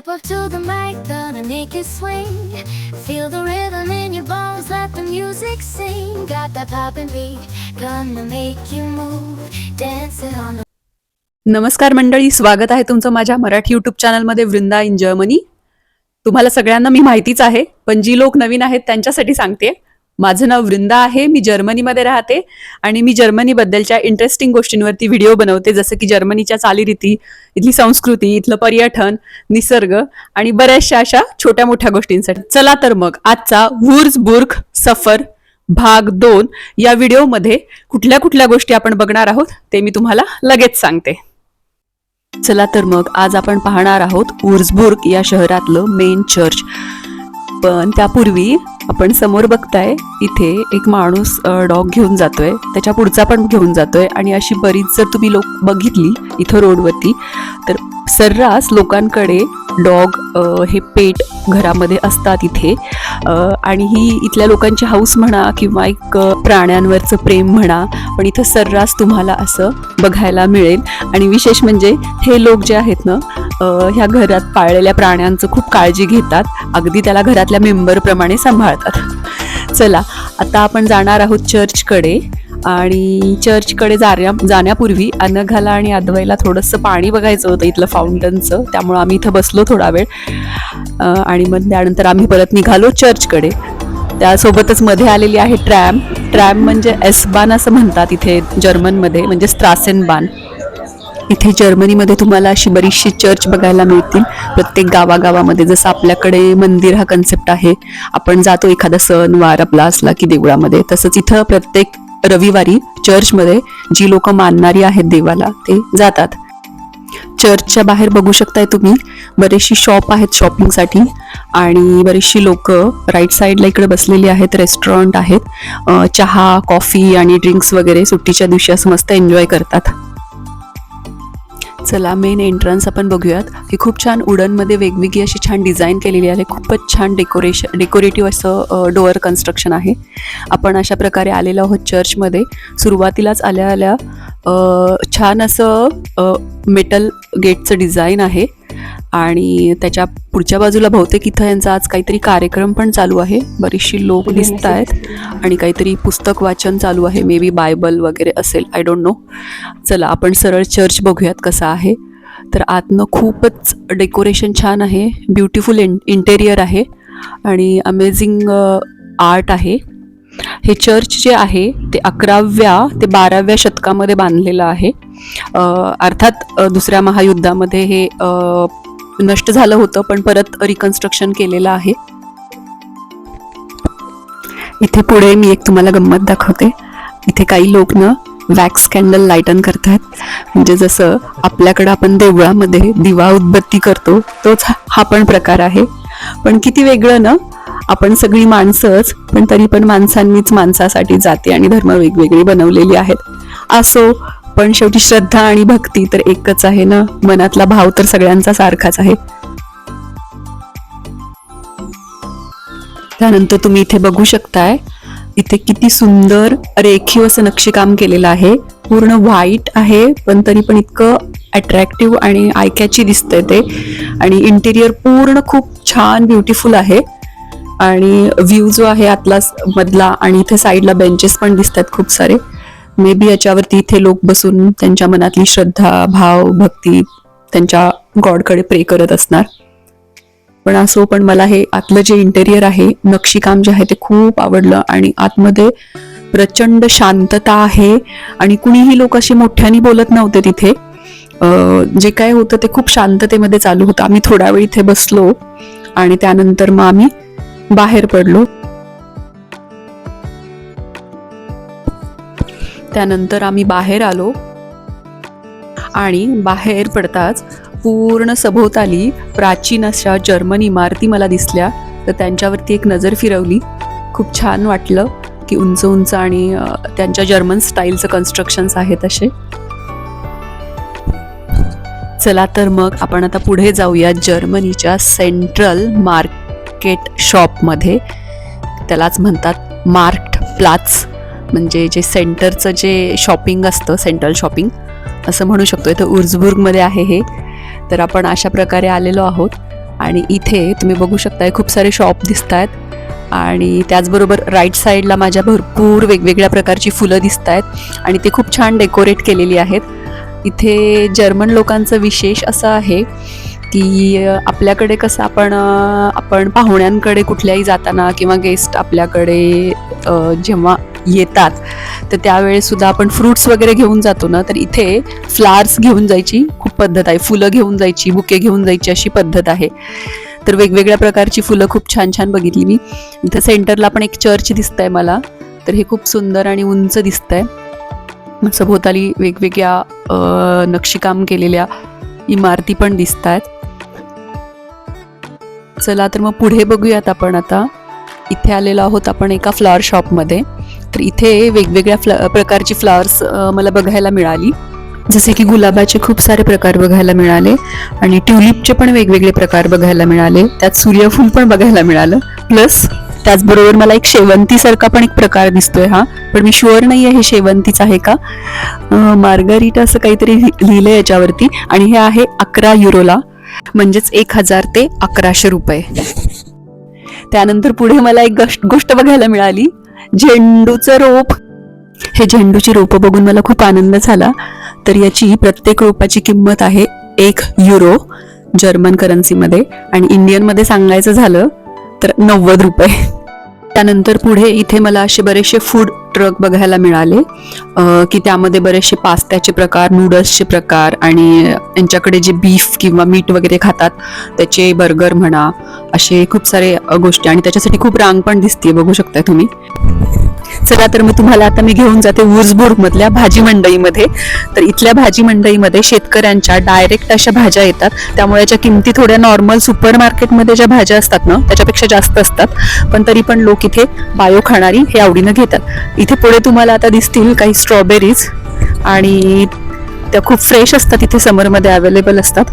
Step up to the mic, gonna make it swing. Feel the rhythm in your bones, let the music sing. Got that poppin' beat, gonna make you move. Dancing on the नमस्कार मंडळी स्वागत आहे तुमचं माझ्या Marathi YouTube चॅनलमध्ये Vrinda in Germany तुम्हाला सगळ्यांना मी माहितीच आहे पण जी लोक नवीन आहेत त्यांच्यासाठी सांगते माझं नाव वृंदा आहे मी जर्मनीमध्ये राहते आणि मी जर्मनीबद्दलच्या इंटरेस्टिंग गोष्टींवरती व्हिडिओ बनवते जसं की जर्मनीच्या चालीरीती इथली संस्कृती इथलं पर्यटन निसर्ग आणि बऱ्याचशा अशा छोट्या मोठ्या गोष्टींसाठी. चला तर मग आजचा वुर्सबुर्ग सफर भाग दोन या व्हिडिओमध्ये कुठल्या कुठल्या गोष्टी आपण बघणार आहोत ते मी तुम्हाला लगेच सांगते. चला तर मग आज आपण पाहणार आहोत उर्सबुर्ग या शहरातलं मेन चर्च पण त्यापूर्वी आपण समोर बघताय इथे एक माणूस डॉग घेऊन जातोय. त्याच्या पुढचा पण घेऊन जातोय आणि अशी बरीच जर तुम्ही लोक बघितली इथं रोडवरती तर सर्रास लोकांकडे डॉग हे पेट घरामध्ये असतात इथे. आणि ही इथल्या लोकांची हाऊस म्हणा किंवा एक प्राण्यांवरचं प्रेम म्हणा पण इथं सर्रास तुम्हाला असं बघायला मिळेल. आणि विशेष म्हणजे हे लोक जे आहेत ना ह्या घरात पाळलेल्या प्राण्यांचं खूप काळजी घेतात. अगदी त्याला घरातल्या मेंबरप्रमाणे सांभाळतात. चला आता आपण जाणार आहोत चर्चकडे आणि चर्चकडे जाण्या जाण्यापूर्वी अनघाला आणि अद्वैला थोडंसं पाणी बघायचं होतं इथलं फाउंटनचं त्यामुळं आम्ही इथं बसलो थोडा वेळ. आणि मग त्यानंतर आम्ही परत निघालो चर्चकडे. त्यासोबतच मध्ये आलेली आहे ट्रॅम. ट्रॅम म्हणजे एसबान असं म्हणतात इथे जर्मनमध्ये म्हणजे स्त्रासेनबान. इथे जर्मनीमध्ये तुम्हाला अशी बरीचशी चर्च बघायला मिळतील. प्रत्येक गावागावामध्ये जसं आपल्याकडे मंदिर हा कन्सेप्ट आहे. आपण जातो एखादा सण वार आपला असला की देवळामध्ये तसंच इथं प्रत्येक रविवारी चर्चमध्ये जी लोक मानणारी आहेत देवाला ते जातात. चर्चच्या बाहेर बघू शकताय तुम्ही बरेचशी शॉप आहेत शॉपिंगसाठी आणि बरीचशी लोक राईट साईडला इकडे बसलेली आहेत रेस्टॉरंट आहेत. चहा कॉफी आणि ड्रिंक्स वगैरे सुट्टीच्या दिवशी असं मस्त एन्जॉय करतात. चला मेन एंट्रन्स आपण बघूयात ही खूप छान उडनमध्ये वेगवेगळी अशी छान डिझाईन केलेली आहे. खूपच छान डेकोरेशन डेकोरेटिव्ह असं डोअर कन्स्ट्रक्शन आहे. आपण अशा प्रकारे आलेलो आहोत चर्चमध्ये सुरुवातीलाच आल्या आल्या छान असं मेटल गेटचं डिझाईन आहे. आणि त्याच्या पुढच्या बाजूला बहुतेक इथं यांचा आज काहीतरी कार्यक्रम पण चालू आहे. बरीचशी लोक दिसत आहेत आणि काहीतरी पुस्तक वाचन चालू आहे. मे बी बायबल वगैरे असेल आय डोंट नो चला आपण सरळ चर्च बघूयात कसा आहे. तर आतनं खूपच डेकोरेशन छान आहे. ब्युटिफुल इन इंटेरियर आहे. आणि अमेझिंग आर्ट आहे. हे चर्च जे आहे ते अकराव्या ते बाराव्या शतकामध्ये बांधलेलं आहे. अर्थात दुसऱ्या महायुद्धामध्ये हे नष्ट झालं होतं पण परत रिकन्स्ट्रक्शन केलेलं आहे. इथे पुढे मी एक तुम्हाला गंमत दाखवते. इथे काही लोक ना वॅक्स कॅन्डल लाईटन करतात म्हणजे जसं आपल्याकडं आपण देवळामध्ये दिवा उदबत्ती करतो तोच हा पण प्रकार आहे. पण किती वेगळं ना आपण सगळी माणसंच पण तरी पण माणसांनीच माणसासाठी जाती आणि धर्म वेगवेगळी बनवलेली आहेत. असो पण शेवटी श्रद्धा आणि भक्ती तर एकच आहे ना? मनातला भाव तर सगळ्यांचा सारखाच आहे. त्यानंतर तुम्ही इथे बघू शकताय इथे किती सुंदर रेखीव असं नक्षीकाम केलेलं आहे. पूर्ण व्हाईट आहे पण तरी पण इतकं अट्रॅक्टिव्ह आणि आयक्याची दिसतंय ते. आणि इंटिरियर पूर्ण खूप छान ब्युटिफुल आहे. आणि व्ह्यू जो आहे आतला मधला आणि इथे साईडला बेंचेस पण दिसत आहेत खूप सारे. मे बी याच्यावरती इथे लोक बसून त्यांच्या मनातली श्रद्धा भाव भक्ती त्यांच्या गॉडकडे प्रे करत असणार. पण असो पण मला हे आतलं जे इंटेरियर आहे नक्षीकाम जे आहे ते खूप आवडलं आणि आतमध्ये प्रचंड शांतता आहे आणि कुणीही लोक असे मोठ्याने बोलत नव्हते तिथे. जे काय होतं ते खूप शांततेमध्ये चालू होतं. आम्ही थोडा वेळ इथे बसलो आणि त्यानंतर मग आम्ही बाहेर पडलो. त्यानंतर आम्ही बाहेर आलो. आणि बाहेर पडताच पूर्ण सभोवताली प्राचीन अशा जर्मन इमारती मला दिसल्या. तर त्यांच्यावरती एक नजर फिरवली. खूप छान वाटलं की उंच उंच आणि त्यांच्या जर्मन स्टाईलचं कन्स्ट्रक्शन्स आहेत असे. चला तर मग आपण आता पुढे जाऊया जर्मनीच्या सेंट्रल मार्क मार्केट शॉपमध्ये त्यालाच म्हणतात मार्क्ट प्लाच म्हणजे जे सेंटरचं जे शॉपिंग असतं सेंट्रल शॉपिंग असं म्हणू शकतो इथं उर्जबुर्गमध्ये आहे हे. तर आपण अशा प्रकारे आलेलो आहोत. आणि इथे तुम्ही बघू शकताय खूप सारे शॉप दिसत आहेत आणि त्याचबरोबर राईट साईडला माझ्या भरपूर वेगवेगळ्या प्रकारची फुलं दिसत आहेत आणि ते खूप छान डेकोरेट केलेली आहेत. इथे जर्मन लोकांचं विशेष असं आहे की आपल्याकडे कसं आपण आपण पाहुण्यांकडे कुठल्याही जाताना किंवा गेस्ट आपल्याकडे जेव्हा येतात तर त्यावेळेस सुद्धा आपण फ्रुट्स वगैरे घेऊन जातो ना तर इथे फ्लावर्स घेऊन जायची खूप पद्धत आहे. फुलं घेऊन जायची बुके घेऊन जायची अशी पद्धत आहे. तर वेगवेगळ्या प्रकारची फुलं खूप छान छान बघितली मी. इथं सेंटरला पण एक चर्च दिसतंय मला तर हे खूप सुंदर आणि उंच दिसतंय. सभोवताली वेगवेगळ्या नक्षीकाम केलेल्या इमारती पण दिसत आहेत चला तर मग पुढे बघूयात आपण आता. इथे आलेलो आहोत आपण एका फ्लॉवर शॉपमध्ये तर इथे वेगवेगळ्या फ्ल प्रकारची फ्लॉवर्स मला बघायला मिळाली. जसे की गुलाबाचे खूप सारे प्रकार बघायला मिळाले आणि ट्युलिपचे पण वेगवेगळे प्रकार बघायला मिळाले. त्यात सूर्यफूल पण बघायला मिळालं. प्लस त्याचबरोबर मला एक शेवंतीसारखा पण एक प्रकार दिसतोय हा पण मी शुअर नाही आहे हे शेवंतीच आहे का? मार्गारीट असं काहीतरी लिहिलं लिहिलंय याच्यावरती आणि हे आहे अकरा युरोला म्हणजेच एक हजार ते अकराशे रुपये. त्यानंतर पुढे मला एक गश- गोष्ट बघायला मिळाली झेंडूचं रोप. हे झेंडूची रोपं बघून मला खूप आनंद झाला. तर याची प्रत्येक रोपाची किंमत आहे एक युरो जर्मन करन्सीमध्ये आणि इंडियनमध्ये सांगायचं झालं तर नव्वद रुपये. त्यानंतर पुढे इथे मला असे बरेचसे फूड ट्रक बघायला मिळाले. की त्यामध्ये बरेचसे पास्त्याचे प्रकार नूडल्सचे प्रकार आणि यांच्याकडे जे बीफ किंवा मीठ वगैरे खातात त्याचे बर्गर म्हणा असे खूप सारे गोष्टी आणि त्याच्यासाठी खूप रांग पण दिसते बघू शकता तुम्ही. चला तर मी तुम्हाला आता मी घेऊन जाते वुर्सबुर्ग मधल्या भाजी मंडईमध्ये. तर इथल्या भाजी मंडईमध्ये शेतकऱ्यांच्या डायरेक्ट अशा भाज्या येतात. त्यामुळे याच्या किमती थोड्या नॉर्मल सुपर मार्केटमध्ये ज्या भाज्या असतात ना त्याच्यापेक्षा जास्त असतात. पण तरी पण लोक इथे बायो खाणारी हे आवडीनं घेतात. इथे पुढे तुम्हाला आता दिसतील काही स्ट्रॉबेरीज आणि त्या खूप फ्रेश असतात इथे समरमध्ये अवेलेबल असतात.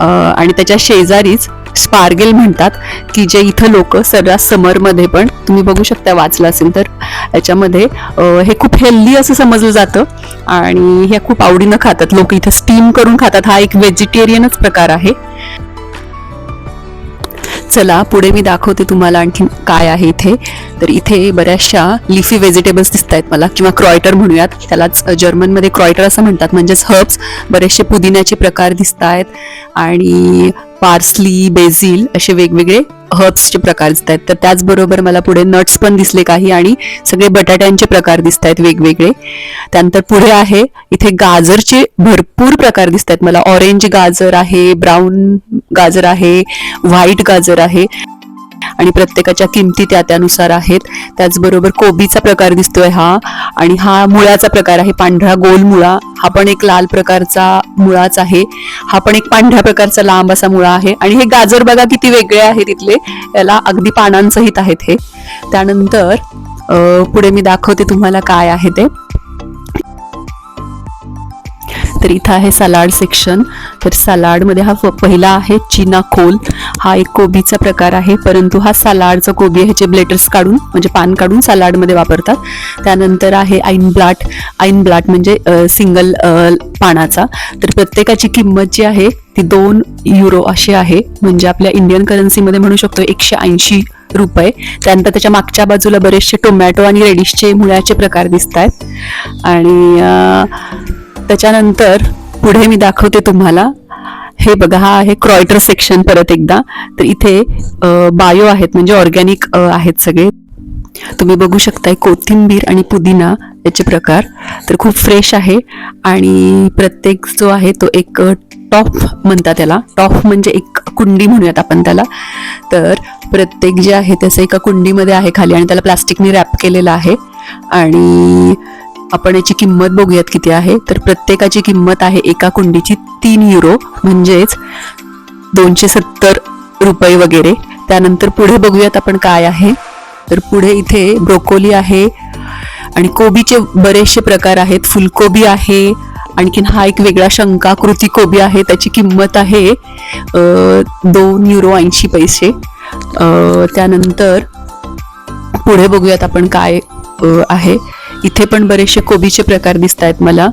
आणि त्याच्या शेजारीच स्पार्गेल म्हणतात की जे इथं लोक सर्रास समरमध्ये पण तुम्ही बघू शकता वाचलं असेल तर याच्यामध्ये हे खूप हेल्दी असं समजलं जातं आणि हे खूप आवडीनं खातात. लोक इथं स्टीम करून खातात. हा एक व्हेजिटेरियनच प्रकार आहे. चला पुढे मी दाखवते तुम्हाला आणखी काय आहे इथे. तर इथे बऱ्याचशा लिफी व्हेजिटेबल्स दिसत आहेत मला किंवा क्रॉयटर म्हणूयात. त्यालाच जर्मनमध्ये क्रॉयटर असं म्हणतात म्हणजेच हर्ब्स बरेचसे पुदिन्याचे प्रकार दिसत आहेत. आणि पार्सली बेझिल असे वेगवेगळे हर्ब्सचे प्रकार दिसत आहेत. तर त्याचबरोबर मला पुढे नट्स पण दिसले काही आणि सगळे बटाट्यांचे प्रकार दिसत आहेत वेगवेगळे. त्यानंतर पुढे आहे इथे गाजरचे भरपूर प्रकार दिसत आहेत. मला ऑरेंज गाजर आहे ब्राऊन गाजर आहे व्हाईट गाजर आहे. आणि प्रत्येकाच्या किमती त्या त्यानुसार आहेत. त्याचबरोबर कोबीचा प्रकार दिसतोय हा. आणि हा मुळाचा प्रकार आहे पांढरा गोल मुळा. हा पण एक लाल प्रकारचा मुळाच आहे. हा पण एक पांढऱ्या प्रकारचा लांब असा मुळा आहे. आणि हे गाजर बघा किती वेगळे आहे तिथले याला अगदी पानांसहित आहेत हे. त्यानंतर पुढे मी दाखवते तुम्हाला काय आहे ते. तर इथं आहे सलाड सेक्शन तर सलाडमध्ये हा पहिला आहे चिना खोल. हा एक कोबीचा प्रकार आहे. परंतु हा सलाडचा कोबी ह्याचे ब्लेटर्स काढून म्हणजे पान काढून सलाडमध्ये वापरतात. त्यानंतर आहे आईन ब्लाट. आईन ब्लाट म्हणजे सिंगल पानाचा. तर प्रत्येकाची किंमत जी आहे ती दोन युरो अशी आहे. म्हणजे आपल्या इंडियन करन्सीमध्ये म्हणू शकतो एकशे ऐंशी रुपये. त्यानंतर त्याच्या मागच्या बाजूला बरेचसे टोमॅटो आणि रेडिशचे मुळ्याचे प्रकार दिसत आहेत आणि त्याच्यानंतर पुढे मी दाखवते तुम्हाला. हे बघा हा आहे क्रॉयटर सेक्शन परत एकदा. तर इथे बायो आहेत म्हणजे ऑर्गॅनिक आहेत सगळे. तुम्ही बघू शकताय कोथिंबीर आणि पुदिना याचे प्रकार. तर खूप फ्रेश आहे आणि प्रत्येक जो आहे तो एक टॉप म्हणतात त्याला. टॉप म्हणजे एक कुंडी म्हणूयात आपण त्याला. तर प्रत्येक जे आहे त्याचं एका कुंडीमध्ये आहे खाली आणि त्याला प्लास्टिकने रॅप केलेलं आहे. आणि आपण याची किंमत बघूयात किती आहे. तर प्रत्येकाची किंमत आहे एका कुंडीची तीन युरो म्हणजेच दोनशे सत्तर रुपये वगैरे. त्यानंतर पुढे बघूयात आपण काय आहे. तर पुढे इथे ब्रोकोली आहे आणि कोबीचे बरेचसे प्रकार आहेत. फुलकोबी आहे आणखीन हा एक वेगळा शंकाकृती कोबी आहे. त्याची किंमत आहे दोन युरो ऐंशी पैसे. त्यानंतर पुढे बघूयात आपण काय आहे. इथे पण बरेचसे कोबीचे प्रकार दिसत आहेत मला.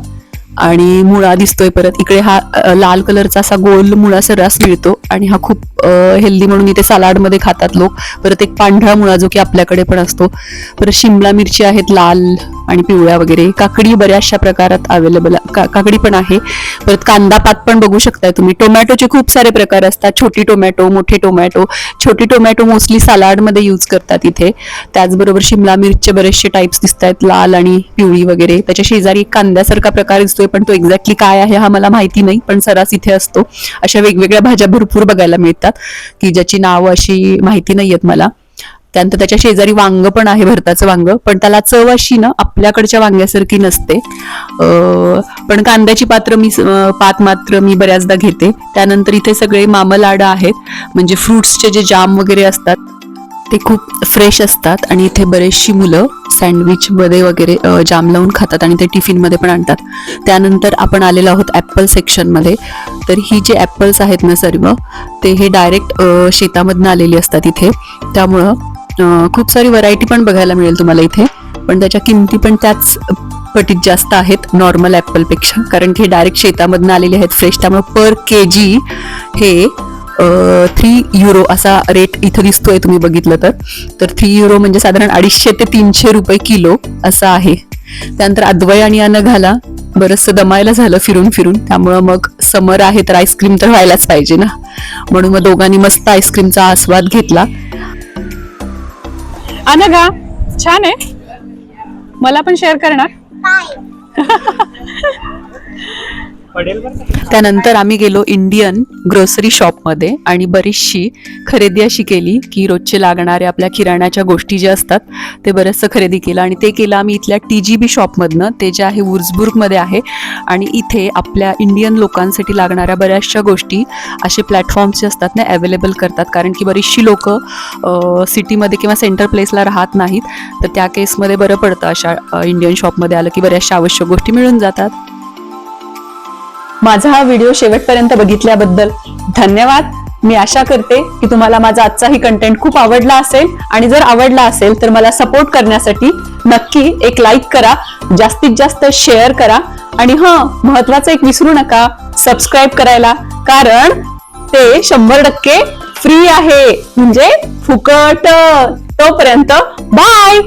आणि मुळा दिसतोय परत. इकडे हा लाल कलरचा असा गोल मुळा सर्रास मिळतो आणि हा खूप हेल्दी म्हणून इथे सलाडमध्ये खातात लोक. परत एक पांढरा मुळा जो की आपल्याकडे पण असतो. परत शिमला मिरची आहेत लाल आणि पिवळ्या वगैरे. काकडी बऱ्याचशा प्रकारात अवेलेबल काकडी पण आहे. परत कांदा पात पण बघू शकताय तुम्ही. टोमॅटोचे खूप सारे प्रकार असतात. छोटी टोमॅटो मोठे टोमॅटो. छोटी टोमॅटो मोस्टली सलाडमध्ये यूज करतात इथे. त्याचबरोबर शिमला मिरचे बरेचसे टाइप्स दिसत आहेत लाल आणि पिवळी वगैरे. त्याच्या शेजारी एक कांद्यासारखा प्रकार दिसतोय. पण तो एक्झॅक्टली काय आहे हा मला माहिती नाही पण सरास इथे असतो. अशा वेगवेगळ्या भाज्या भरपूर बघायला मिळतात की ज्याची नाव अशी माहिती नाही आहेत मला. त्यानंतर त्याच्या शेजारी वांग पण आहे भरताचं वांग पण त्याला चव अशी ना आपल्याकडच्या वांग्यासारखी नसते. पण कांद्याची पात्र मी पात मात्र मी बऱ्याचदा घेते. त्यानंतर इथे सगळे मामलाड आहेत म्हणजे फ्रुट्सचे जे जाम वगैरे असतात ते खूप फ्रेश असतात आणि इथे बरेचशी मुलं सँडविचमध्ये वगैरे जाम लावून खातात आणि ते टिफिनमध्ये पण आणतात. त्यानंतर आपण आलेलो आहोत ॲपल सेक्शनमध्ये तर ही जे ॲपल्स आहेत ना सर्व ते हे डायरेक्ट शेतामधनं आलेली असतात इथे. त्यामुळं खूप सारी व्हरायटी पण बघायला मिळेल तुम्हाला इथे. पण त्याच्या किमती पण त्याच पटीत जास्त आहेत नॉर्मल ॲपलपेक्षा. कारण की हे डायरेक्ट शेतामधनं आलेले आहेत फ्रेश त्यामुळे पर के जी हे थ्री युरो असा रेट इथं दिसतोय तुम्ही बघितलं तर. तर थ्री युरो म्हणजे साधारण अडीचशे ते तीनशे रुपये किलो असं आहे. त्यानंतर अद्वय आणि अनघाला बरंचसं दमायला झालं फिरून फिरून. त्यामुळं मग समर आहे तर आईस्क्रीम तर व्हायलाच पाहिजे ना. म्हणून मग दोघांनी मस्त आईस्क्रीमचा आस्वाद घेतला. अनघा छान आहे. मला पण शेअर करणार? त्यानंतर आम्ही गेलो इंडियन ग्रोसरी शॉपमध्ये आणि बरीचशी खरेदी अशी केली की रोजचे लागणारे आपल्या किराण्याच्या गोष्टी ज्या असतात ते बरंचसं खरेदी केलं. आणि ते केलं आम्ही इथल्या टी जी बी शॉपमधनं ते जे आहे वुर्सबुर्गमध्ये आहे. आणि इथे आपल्या इंडियन लोकांसाठी लागणाऱ्या बऱ्याचशा गोष्टी असे प्लॅटफॉर्म्स जे असतात ना अवेलेबल करतात. कारण की बरीचशी लोक सिटीमध्ये किंवा सेंटर प्लेसला राहत नाहीत. तर त्या केसमध्ये बरं पडतं अशा इंडियन शॉपमध्ये आलं की बऱ्याचशा आवश्यक गोष्टी मिळून जातात. माझा हा व्हिडिओ शेवटपर्यंत बघितल्याबद्दल धन्यवाद. मी आशा करते की तुम्हाला माझा आजचाही कंटेंट खूप आवडला असेल आणि जर आवडला असेल तर मला सपोर्ट करण्यासाठी नक्की एक लाईक करा जास्तीत जास्त शेअर करा आणि हां महत्वाचं एक विसरू नका सबस्क्राईब करायला. कारण ते शंभर टक्के फ्री आहे. म्हणजे फुकट. तोपर्यंत बाय